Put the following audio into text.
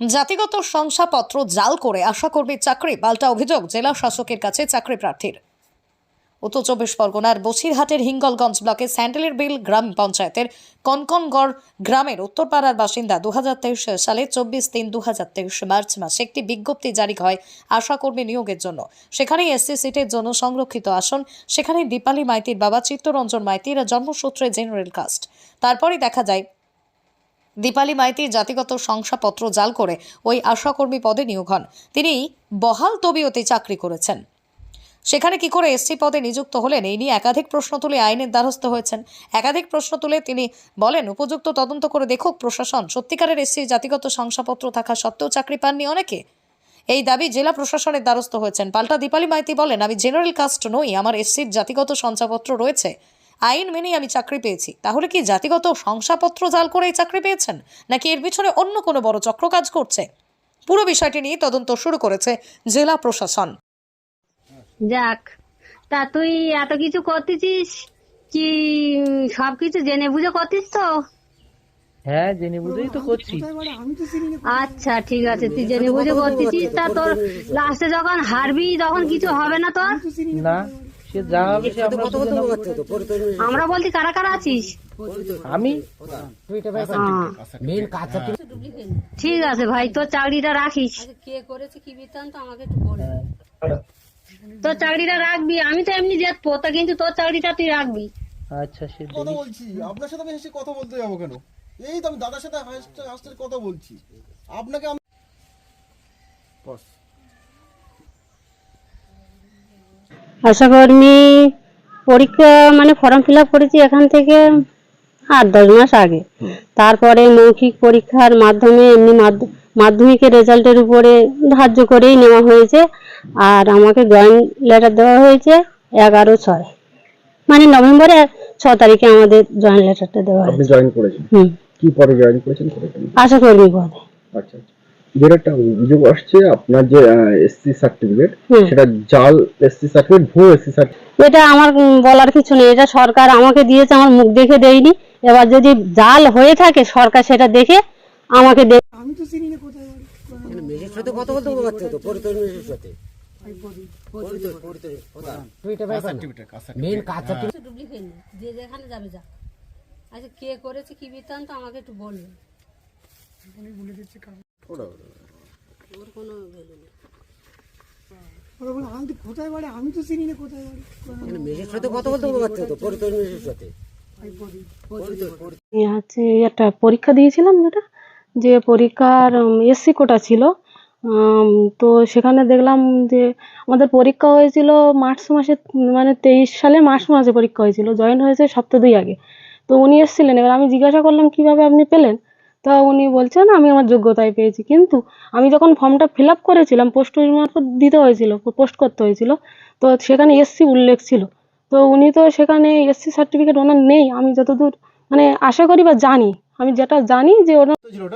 জাতিগত শংসাপত্র জাল করে আশাকর্মীর চাকরি, পাল্টা অভিযোগ, জেলা শাসকের কাছে চাকরি প্রার্থীর। উত্তর চব্বিশ পরগনার বসিরহাটের হিঙ্গলগঞ্জ ব্লকে স্যান্ডেলের বিল গ্রাম পঞ্চায়েতের কনকনগড় গ্রামের উত্তরপাড়ার বাসিন্দা দু হাজার তেইশ সালে চব্বিশ তিন দু মার্চ মাসে একটি বিজ্ঞপ্তি জারি হয় আশাকর্মী নিয়োগের জন্য। সেখানে এসসি সিটের জন্য সংরক্ষিত আসন সেখানে দীপালি মাইতির বাবা, চিত্তরঞ্জন মাইতির জন্মসূত্রে জেনারেল কাস্ট। তারপরই দেখা যায় দীপালি মাইতির জাতিগত শংসাপত্র জাল করে ওই আশাকর্মী পদে নিয়োগ হন। তিনি বহাল তবিয়তে চাকরি করেছেন। সেখানে কি করে এসসি পদে নিযুক্ত হলেন, এই নিয়ে একাধিক প্রশ্ন তুলে আইনের দ্বারস্থ হয়েছেন। একাধিক প্রশ্ন তুলে তিনি বলেন, উপযুক্ত তদন্ত করে দেখুক প্রশাসন, সত্যিকারের এসসি জাতিগত শংসাপত্র থাকা সত্ত্বেও চাকরি পাননি অনেকে? এই দাবি জেলা প্রশাসনের দ্বারস্থ হয়েছেন। পাল্টা দীপালি মাইতি বলেন, আমি জেনারেল কাস্ট নই, আমার এসসির জাতিগত শংসাপত্র রয়েছে। আইন মেনেই আমি চাকরি পেয়েছি। তাহলে কি জাতিগত শংসাপত্র জাল করেই চাকরি পেয়েছেন? নাকি এর পিছনে অন্য কোনো বড় চক্র কাজ করছে? পুরো বিষয়টি নিয়ে তদন্ত শুরু করেছে জেলা প্রশাসন। যাক তা তুই এত কিছু করতেছিস? কি সবকিছু জেনে বুঝে করতিস তো? হ্যাঁ জেনে বুঝেই তো করছি। আচ্ছা ঠিক আছে তুই জেনে বুঝে করতেছিস। তা তোর লাস্টে যখন হারবি তখন কিছু হবে না তোর? না। সে যা হবে সে আমরা বলতে কারা কারা আছিস? আমি? হ্যাঁ। ঠিক আছে ভাই তোর চাকরিটা রাখিস। কে করেছে কি বৃত্তান্ত আমাকে একটু বল। তোর চাকরিটা রাখবি আমি তো এমনি দেখব তা কিন্তু তোর চাকরিটা তুই রাখবি। আচ্ছা সে কথা। বলছি আপনার সাথে আমি হেসে কথা বলতে যাব কেন? এই তো আমি দাদার সাথে হাসতে হাসতে কথা বলছি। আপনাকে আমি আশাকর্মী পরীক্ষা মানে ফর্ম ফিল করেছি এখান থেকে আট দশ মাস আগে। তারপরে মৌখিক পরীক্ষার মাধ্যমে এমনি মাধ্য- মাধ্যমিকের রেজাল্টের উপরে ধার্য করেই নেওয়া হয়েছে। আর আমাকে জয়েন লেটার দেওয়া হয়েছে এগারো ছয়। মানে নভেম্বরে ছ তারিখে আমাদের জয়েন লেটারটা দেওয়া হয়েছে। জয়েন করেছেন? হুম। কি পদে জয়েন করেছেন? করেছেন আশাকর্মী পদে। আচ্ছা। অভিযোগ আসছে আপনার যে এসসি সার্টিফিকেট সেটা জাল এসসি সার্টিফিকেট ভুয়ো এসসি সার্টিফিকেট এটা আমার বলার কিছু নেই। এটা সরকার আমাকে দিয়েছে আমার মুখ দেখে দেয়নি। এবার যদি জাল হয়ে থাকে সরকার সেটা দেখে আমাকে দে ডুপ্লিকেট নেই যে যেখানে যাবে যা। আচ্ছা কে করেছে কি বৃত্তান্ত আমাকে একটু বলবেন ওর কোনো ভ্যালু নেই। এই হচ্ছে একটা পরীক্ষা দিয়েছিলাম যেটা যে পরীক্ষার এসসি কোটা ছিল। তো সেখানে দেখলাম যে আমাদের পরীক্ষা হয়েছিল মার্চ মাসে মানে তেইশ সালে মার্চ মাসে পরীক্ষা হয়েছিল জয়েন হয়েছে সপ্তাহ দুই আগে। তো উনি এসেছিলেন এবার আমি জিজ্ঞাসা করলাম কীভাবে আপনি পেলেন? তা উনি বলছেন আমি আমার যোগ্যতায় পেয়েছি। কিন্তু আমি যখন ফর্মটা ফিল আপ করেছিলাম পোস্ট মারফত দিতে হয়েছিল পোস্ট করতে হয়েছিল তো সেখানে এসসি উল্লেখ ছিল। তো উনি তো সেখানে এসসি সার্টিফিকেট ওনার নেই আমি যতদূর মানে আশা করি বা জানি আমি যেটা জানি যে ওনার ছিল